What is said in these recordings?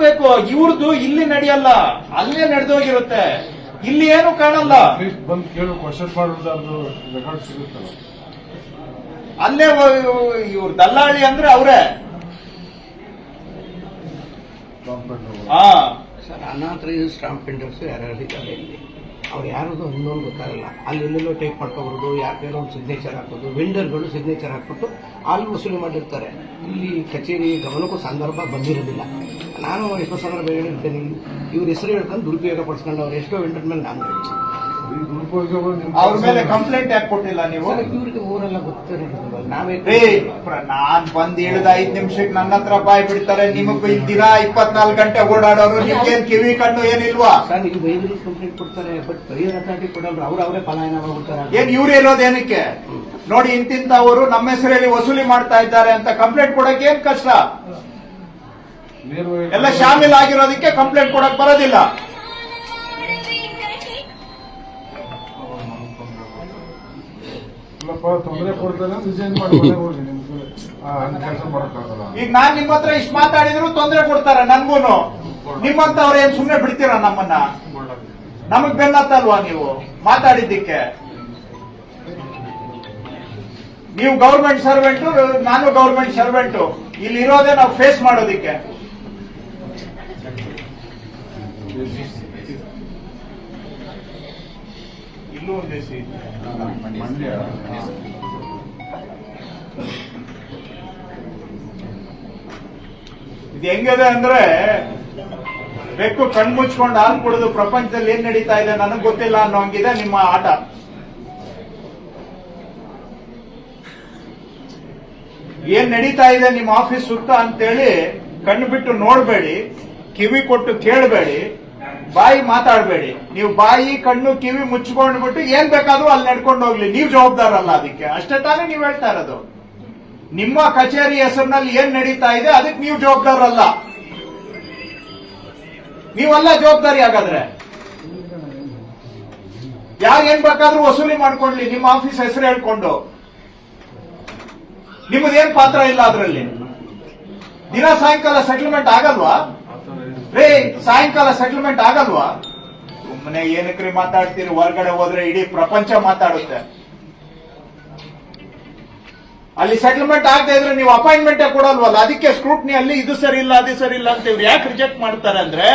ಹುಡುಕ್ಬೇಕು ಇವ್ರದ್ದು ಇಲ್ಲಿ ನಡೆಯಲ್ಲ ಅಲ್ಲೇ ನಡೆದೋಗಿರುತ್ತೆ. ಇಲ್ಲಿ ಏನು ಕಾಣಲ್ಲ. ಬಂದು ಕೇಳು ಕ್ವಶನ್ ಮಾಡೋದು ರೆಕಾರ್ಡ್ ಸಿಗುತ್ತಲ್ಲ. ಅಲ್ಲೇ ಇವ್ರ ದಲ್ಲಾಳಿ ಅಂದ್ರೆ ಅವರೇ. ಹಾ. ಸರ್ ಅನಾಥರೈಸ್ ಸ್ಟಾಂಪ್ ಪ್ರಿಂಟರ್ಸ್ ಯಾರ್ಯಾರು ಇದ್ದಾರೆ ಇಲ್ಲಿ. ಅವ್ರು ಯಾರದು ಇನ್ನೊಂದು ಗೊತ್ತಾಗಲ್ಲ ಅಲ್ಲಿ ಎಲ್ಲೆಲ್ಲೋ ಟೈಪ್ ಮಾಡ್ಕೊಬಾರ್ದು ಯಾರ ಕೈಲೋ ಒಂದು ಸಿಗ್ನೇಚರ್ ಹಾಕೋದು ವೆಂಡರ್ಗಳು ಸಿಗ್ನೇಚರ್ ಹಾಕ್ಬಿಟ್ಟು ಅಲ್ಲಿ ವಸೂಲಿ ಮಾಡಿರ್ತಾರೆ. ಇಲ್ಲಿ ಕಚೇರಿ ಗಮನಕ್ಕೂ ಸಂದರ್ಭ ಬಂದಿರೋದಿಲ್ಲ. ನಾನು ಎಷ್ಟೋ ಸಂದರ್ಭ ಹೇಳಿರ್ತೇನೆ ಇವ್ರ ಹೆಸರು ಹೇಳ್ಕೊಂಡು ದುರುಪಯೋಗ ಪಡಿಸ್ಕೊಂಡು ಅವ್ರು ಎಷ್ಟೋ ವೆಂಡರ್ ಮೇಲೆ ನಾನು ಅವ್ರ ಮೇಲೆ ಕಂಪ್ಲೇಂಟ್ ಯಾಕೆ ಕೊಟ್ಟಿಲ್ಲ ನೀವು? ಇವ್ರಿಗೆ ಊರೆಲ್ಲ ಗೊತ್ತಿರೋದು ನಾವೇ ನಾನ್ ಬಂದ್ ಹೇಳ್ದ ಐದ್ ನಿಮಿಷಕ್ಕೆ ನನ್ನ ಹತ್ರ ಬಾಯ್ ಬಿಡ್ತಾರೆ ನಿಮಗ್ ದಿನ ಇಪ್ಪತ್ನಾಲ್ಕು ಗಂಟೆ ಓಡಾಡೋರು ನಿಮ್ಗೇನ್ ಕಿವಿ ಕಣ್ಣು ಏನಿಲ್ವಾ? ಸರ್ ಬೈಬಲ್ ಕಂಪ್ಲೇಂಟ್ ಕೊಡ್ತಾರೆ ಬಟ್ ಪರಿಹಾರ ಅಥಾರಿಟಿ ಕೊಡಲ್ಲ ಅವ್ರು ಅವರೇ ಪಲಾಯನ ಮಾಡ್ಬಿಡ್ತಾರೆ. ಏನ್ ಇವ್ರು ಇರೋದೇನಕ್ಕೆ ನೋಡಿ ಇಂತಿಂತವರು ನಮ್ಮ ಹೆಸರಲ್ಲಿ ವಸೂಲಿ ಮಾಡ್ತಾ ಇದ್ದಾರೆ ಅಂತ ಕಂಪ್ಲೇಂಟ್ ಕೊಡಕ್ಕೆ ಏನ್ ಕಷ್ಟ? ಎಲ್ಲ ಶಾಮಿಲ್ ಆಗಿರೋದಕ್ಕೆ ಕಂಪ್ಲೇಂಟ್ ಕೊಡಕ್ ಬರೋದಿಲ್ಲ. ಈಗ ನಾನ್ ನಿಮ್ಮ ಹತ್ರ ಇಷ್ಟು ಮಾತಾಡಿದ್ರು ತೊಂದರೆ ಕೊಡ್ತಾರೆ ನನ್ಗೂನು. ನಿಮ್ಮಂತವ್ರು ಏನ್ ಸುಮ್ನೆ ಬಿಡ್ತೀರಾ ನಮ್ಮನ್ನ? ನಮಗ್ ಬೆನ್ನತ್ತಲ್ವಾ ನೀವು ಮಾತಾಡಿದ್ದಕ್ಕೆ? ನೀವು ಗೌರ್ಮೆಂಟ್ ಸರ್ವೆಂಟು ನಾನು ಗೌರ್ಮೆಂಟ್ ಸರ್ವೆಂಟು ಇಲ್ಲಿ ಇರೋದೇ ನಾವು ಫೇಸ್ ಮಾಡೋದಿಕ್ಕೆ. ಇದು ಹೆಂಗಿದೆ ಅಂದ್ರೆ ಬೆಕ್ಕು ಕಣ್ ಮುಚ್ಕೊಂಡು ಹಾಲು ಕುಡಿದು ಪ್ರಪಂಚದಲ್ಲಿ ಏನ್ ನಡೀತಾ ಇದೆ ನನಗೆ ಗೊತ್ತಿಲ್ಲ ಅನ್ನೋ ಹಂಗಿದೆ ನಿಮ್ಮ ಆಟ. ಏನ್ ನಡೀತಾ ಇದೆ ನಿಮ್ಮ ಆಫೀಸ್ ಸುತ್ತ ಅಂತೇಳಿ ಕಣ್ಣು ಬಿಟ್ಟು ನೋಡ್ಬೇಡಿ. ಕಿವಿ ಕೊಟ್ಟು ಕೇಳಬೇಡಿ, ಬಾಯಿ ಮಾತಾಡಬೇಡಿ. ನೀವು ಬಾಯಿ, ಕಣ್ಣು, ಕಿವಿ ಮುಚ್ಕೊಂಡ್ಬಿಟ್ಟು ಏನ್ ಬೇಕಾದ್ರೂ ಅಲ್ಲಿ ನಡ್ಕೊಂಡು ಹೋಗ್ಲಿ. ನೀವು ಜವಾಬ್ದಾರಲ್ಲ ಅದಕ್ಕೆ. ಅಷ್ಟೇ ತಾನೇ ನೀವು ಹೇಳ್ತಾ ಇರೋದು. ನಿಮ್ಮ ಕಚೇರಿ ಹೆಸರಿನಲ್ಲಿ ಏನ್ ನಡೀತಾ ಇದೆ, ಅದಕ್ಕೆ ನೀವು ಜವಾಬ್ದಾರಲ್ಲ. ನೀವಲ್ಲ ಜವಾಬ್ದಾರಿ ಹಾಗಾದ್ರೆ. ಯಾರು ಏನ್ ಬೇಕಾದ್ರೂ ವಸೂಲಿ ಮಾಡ್ಕೊಳ್ಳಿ ನಿಮ್ಮ ಆಫೀಸ್ ಹೆಸರು ಹೇಳ್ಕೊಂಡು. ನಿಮ್ಮದೇನ್ ಪಾತ್ರ ಇಲ್ಲ ಅದರಲ್ಲಿ? ದಿನ ಸಾಯಂಕಾಲ ಸೆಟಲ್ಮೆಂಟ್ ಆಗಲ್ವಾ? ರೇ ಸಾಯಂಕಾಲ ಸೆಟಲ್ಮೆಂಟ್ ಆಗಲ್ವಾ? ಸುಮ್ಮನೆ ಏನಕ್ರಿ ಮಾತಾಡ್ತೀರಿ? ಹೊರಗಡೆ ಹೋದ್ರೆ ಇಡೀ ಪ್ರಪಂಚ ಮಾತಾಡುತ್ತೆ. ಅಲ್ಲಿ ಸೆಟಲ್ಮೆಂಟ್ ಆಗದೆ ಇದ್ರೆ ನೀವು ಅಪಾಯಿಂಟ್ಮೆಂಟ್ ಕೊಡಲ್ವಲ್ಲ? ಅದಕ್ಕೆ ಸ್ಕ್ರೂಟ್ನಿ ಅಲ್ಲಿ ಇದು ಸರಿ ಇಲ್ಲ ಅದು ಸರಿ ಇಲ್ಲ ಅಂತ ಇವ್ರು ಯಾಕೆ ರಿಜೆಕ್ಟ್ ಮಾಡ್ತಾರೆ ಅಂದ್ರೆ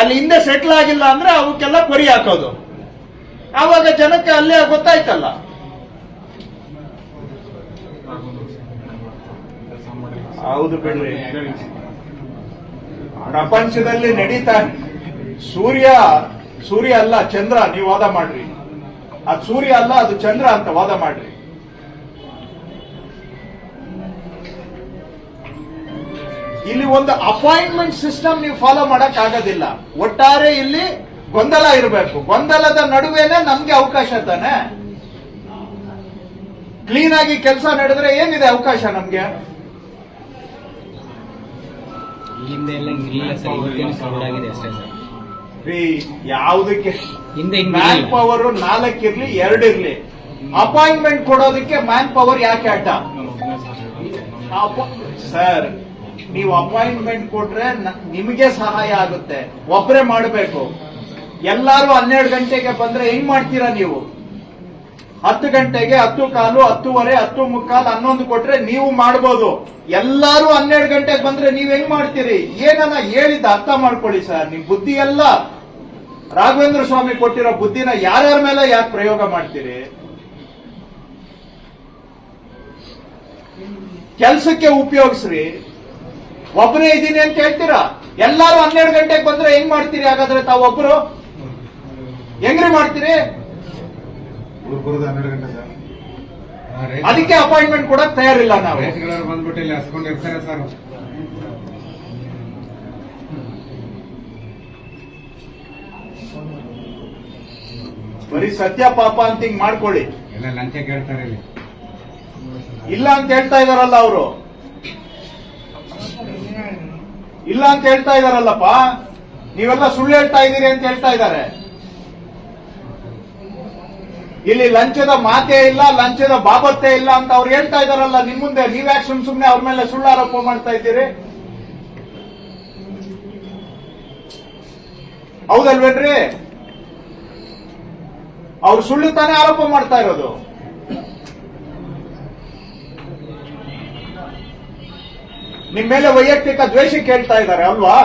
ಅಲ್ಲಿ ಹಿಂದೆ ಸೆಟ್ಲ್ ಆಗಿಲ್ಲ ಅಂದ್ರೆ ಅವಕ್ಕೆಲ್ಲ ಕೊರಿ ಹಾಕೋದು. ಆವಾಗ ಜನಕ್ಕೆ ಅಲ್ಲೇ ಗೊತ್ತಾಯ್ತಲ್ಲ. ಹೌದು ಬಿಡ್ರಿ. ಪ್ರಪಂಚದಲ್ಲಿ ನಡೀತಾ ಸೂರ್ಯ ಸೂರ್ಯ ಅಲ್ಲ, ಚಂದ್ರ, ನೀವು ವಾದ ಮಾಡ್ರಿ. ಅದು ಸೂರ್ಯ ಅಲ್ಲ, ಅದು ಚಂದ್ರ ಅಂತ ವಾದ ಮಾಡ್ರಿ. ಇಲ್ಲಿ ಒಂದು ಅಪಾಯಿಂಟ್ಮೆಂಟ್ ಸಿಸ್ಟಮ್ ನೀವು ಫಾಲೋ ಮಾಡಕ್ ಆಗೋದಿಲ್ಲ. ಒಟ್ಟಾರೆ ಇಲ್ಲಿ ಗೊಂದಲ ಇರಬೇಕು. ಗೊಂದಲದ ನಡುವೆನೆ ನಮ್ಗೆ ಅವಕಾಶ ತಾನೆ. ಕ್ಲೀನ್ ಆಗಿ ಕೆಲಸ ನಡೆದ್ರೆ ಏನಿದೆ ಅವಕಾಶ ನಮ್ಗೆ? ಹಿಂದೆ ಎಲ್ಲ ಇಲ್ಲ ಸರ್ ಇವತ್ತೇನು ಸೌಂಡ್ ಆಗಿದೆ ಅಷ್ಟೇ ಸರ್. ಯಾವುದಕ್ಕೆ? ಹಿಂದೆ ಮ್ಯಾನ್. ಪವರ್ ನಾಲ್ಕಿರ್ಲಿ ಎರಡಿರ್ಲಿ. ಅಪಾಯಿಂಟ್ಮೆಂಟ್ ಕೊಡೋದಕ್ಕೆ ಮ್ಯಾನ್ ಪವರ್ ಯಾಕೆ ಅಡ್ಡ? ಸರ್ ನೀವು ಅಪಾಯಿಂಟ್ಮೆಂಟ್ ಕೊಟ್ರೆ ನಿಮಗೆ ಸಹಾಯ ಆಗುತ್ತೆ. ಒಬ್ಬರೇ ಮಾಡಬೇಕು. ಎಲ್ಲಾರು ಹನ್ನೆರಡು ಗಂಟೆಗೆ ಬಂದ್ರೆ ಹೆಂಗ್ ಮಾಡ್ತೀರಾ ನೀವು? ಹತ್ತು ಗಂಟೆಗೆ ಹತ್ತು ಕಾಲು, ಹತ್ತುವರೆ, ಹತ್ತು ಮುಕ್ಕಾಲು, ಹನ್ನೊಂದು ಕೊಟ್ರೆ ನೀವು ಮಾಡ್ಬೋದು. ಎಲ್ಲಾರು ಹನ್ನೆರಡು ಗಂಟೆಗೆ ಬಂದ್ರೆ ನೀವ್ ಹೆಂಗ್ ಮಾಡ್ತೀರಿ? ಏನನ್ನ ಹೇಳಿದ ಅರ್ಥ ಮಾಡ್ಕೊಳ್ಳಿ ಸರ್. ನಿಮ್ ಬುದ್ಧಿ ಎಲ್ಲ ರಾಘವೇಂದ್ರ ಸ್ವಾಮಿ ಕೊಟ್ಟಿರೋ ಬುದ್ಧಿನ ಯಾರ್ಯಾರ ಮೇಲೆ ಯಾಕೆ ಪ್ರಯೋಗ ಮಾಡ್ತೀರಿ? ಕೆಲ್ಸಕ್ಕೆ ಉಪಯೋಗಿಸ್ರಿ. ಒಬ್ಬರೇ ಇದ್ದೀನಿ ಅಂತ ಹೇಳ್ತೀರಾ? ಎಲ್ಲಾರು ಹನ್ನೆರಡು ಗಂಟೆಗೆ ಬಂದ್ರೆ ಹೆಂಗ್ ಮಾಡ್ತೀರಿ? ಹಾಗಾದ್ರೆ ತಾವೊಬ್ರು? ಹೆಂಗ್ರಿ ಮಾಡ್ತೀರಿ? ಹನ್ನೆರಡು ಗಂಟೆ ಸರ್. ಅದಕ್ಕೆ ಅಪಾಯಿಂಟ್ಮೆಂಟ್ ಕೊಡಕ್ ತಯಾರಿಲ್ಲ ನಾವು. ರೈತಗಳವ್ರು ಬಂದ್ಬಿಟ್ಟು ಇಲ್ಲಿ ಹಸ್ಕೊಂಡಿರ್ತಾರೆ ಸರ್. ಬರೀ ಸತ್ಯ ಪಾಪ ಅಂತ ಹಿಂಗ್ ಮಾಡ್ಕೊಳ್ಳಿ. ಎಲ್ಲ ಲಂಚ ಕೇಳ್ತಾರೆ ಇಲ್ಲಿ. ಇಲ್ಲ ಅಂತ ಹೇಳ್ತಾ ಇದಾರಲ್ಲ ಅವರು. ಇಲ್ಲ ಅಂತ ಹೇಳ್ತಾ ಇದಾರಲ್ಲಪ್ಪ. ನೀವೆಲ್ಲ ಸುಳ್ಳು ಹೇಳ್ತಾ ಇದ್ದೀರಿ ಅಂತ ಹೇಳ್ತಾ ಇದ್ದಾರೆ. ಇಲ್ಲಿ ಲಂಚದ ಮಾತೇ ಇಲ್ಲ, ಲಂಚದ ಬಾಬತ್ತೇ ಇಲ್ಲ ಅಂತ ಅವ್ರು ಹೇಳ್ತಾ ಇದಾರಲ್ಲ ನಿಮ್ ಮುಂದೆ. ನೀವ್ಯಾಕೆ ಸುಮ್ ಸುಮ್ನೆ ಅವ್ರ ಮೇಲೆ ಸುಳ್ಳು ಆರೋಪ ಮಾಡ್ತಾ ಇದ್ದೀರಿ? ಹೌದಲ್ವೇನ್ರಿ? ಅವ್ರು ಸುಳ್ಳು ತಾನೇ ಆರೋಪ ಮಾಡ್ತಾ ಇರೋದು. ನಿಮ್ಮ ಮೇಲೆ ವೈಯಕ್ತಿಕ ದ್ವೇಷ ಕೇಳ್ತಾ ಇದ್ದಾರೆ, ಅಲ್ವಾ?